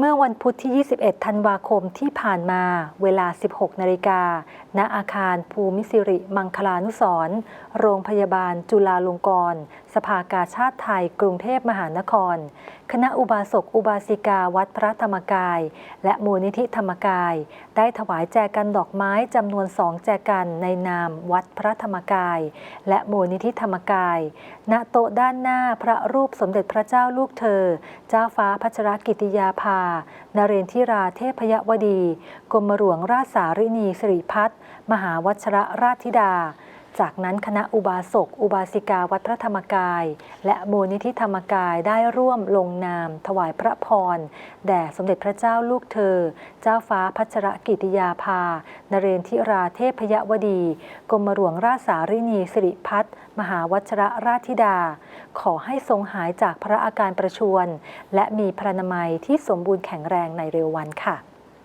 เมื่อวันพุธที่ 21 ธันวาคมที่ผ่านมาเวลา 16 นาฬิกา ณ อาคารภูมิสิริมังคลานุสร์โรงพยาบาลจุฬาลงกรณ์ สภากาชาติไทย กรุงเทพมหานคร คณะอุบาสกอุบาสิกาวัดพระธรรมกาย และมูลนิธิธรรมกาย ได้ถวายแจกันดอกไม้จำนวนสองแจกันในนามวัดพระธรรมกาย และมูลนิธิธรรมกาย ณ โต๊ะด้านหน้าพระรูปสมเด็จพระเจ้าลูกเธอ เจ้าฟ้าพัชรกิติยาภานเรนทิราเทพยวดี กรมหลวงราชสารินีสิริพัฒน์มหาวัชรราชธิดา จากนั้นคณะอุบาสก อุบาสิกาวัดพระธรรมกาย และมูลนิธิธรรมกายได้ร่วมลงนาม ถวายพระพร แด่สมเด็จพระเจ้าลูกเธอ เจ้าฟ้าพัชรกิติยาภา นเรนทิราเทพยวดี กรมหลวงราชสารินีสิริพัฒน์มหาวัชรราชธิดา ขอให้ทรงหายจากพระอาการประชวน และมีพระนามัยที่สมบูรณ์แข็งแรงในเร็ววันค่ะ